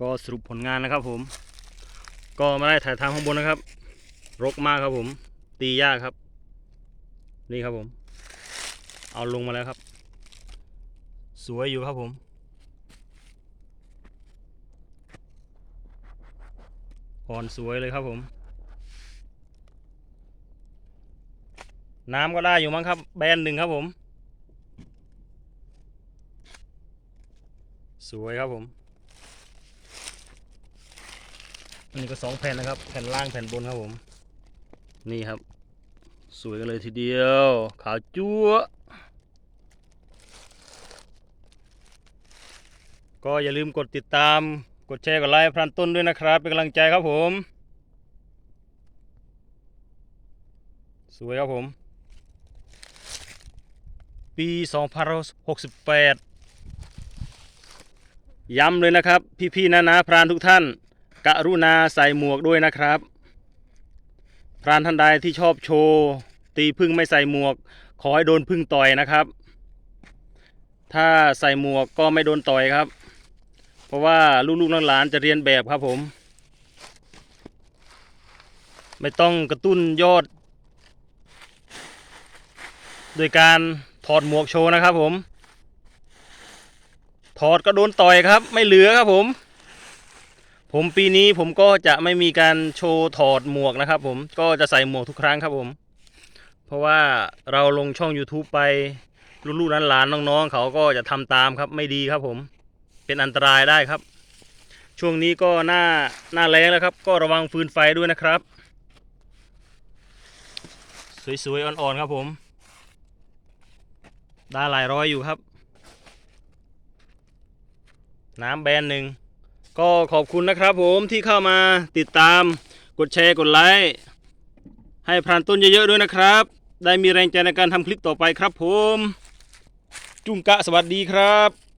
ก็สรุปผลงานนะครับผม ก็มาได้ถ่ายทางข้างบนนะครับ รกมากครับผม ตียากครับ นี่ครับผม เอาลงมาแล้วครับ สวยอยู่ครับผมอ่อนสวยเลยครับผม น้ำก็ได้อยู่มั้งครับ แบนหนึ่งครับผม สวยครับผม อันนี้ก็สองแผ่นนะครับ แผ่นล่างแผ่นบนครับผม นี่ครับ สวยกันเลยทีเดียว ขาวจั๊วก็อย่าลืมกดติดตาม กดแชร์กดไลค์พรันต้นด้วยนะครับ เป็นกำลังใจครับผม สวยครับผม ปี2568 ย้ำเลยนะครับ พี่ๆนะนะพรานทุกท่าน กรุณาใส่หมวกด้วยนะครับ พรานท่านใดที่ชอบโชว์ ตีพึ่งไม่ใส่หมวก ขอให้โดนพึ่งต่อยนะครับ ถ้าใส่หมวกก็ไม่โดนต่อยครับ เพราะว่าลูกๆหลานๆจะเรียนแบบครับผม ไม่ต้องกระตุ้นยอด โดยการถอดหมวกโชว์นะครับผมถอดก็โดนต่อยครับ ไม่เหลือครับผม ผมปีนี้ผมก็จะไม่มีการโชว์ถอดหมวกนะครับ ผมก็จะใส่หมวกทุกครั้งครับผม เพราะว่าเราลงช่อง YouTube ไปลูกๆหลานๆน้องๆเขาก็จะทำตามครับไม่ดีครับ ผมเป็นอันตรายได้ครับ ช่วงนี้ก็หน้าหน้าแรงแล้วครับ ก็ระวังฟืนไฟด้วยนะครับ สวยๆอ่อนๆครับผมได้หลายร้อยอยู่ครับ น้ำแบนหนึ่ง ก็ขอบคุณนะครับผมที่เข้ามาติดตามกดแชร์กดไลค์ให้พรานต้นเยอะๆด้วยนะครับ ได้มีแรงใจในการทำคลิปต่อไปครับผม จุงกะสวัสดีครับ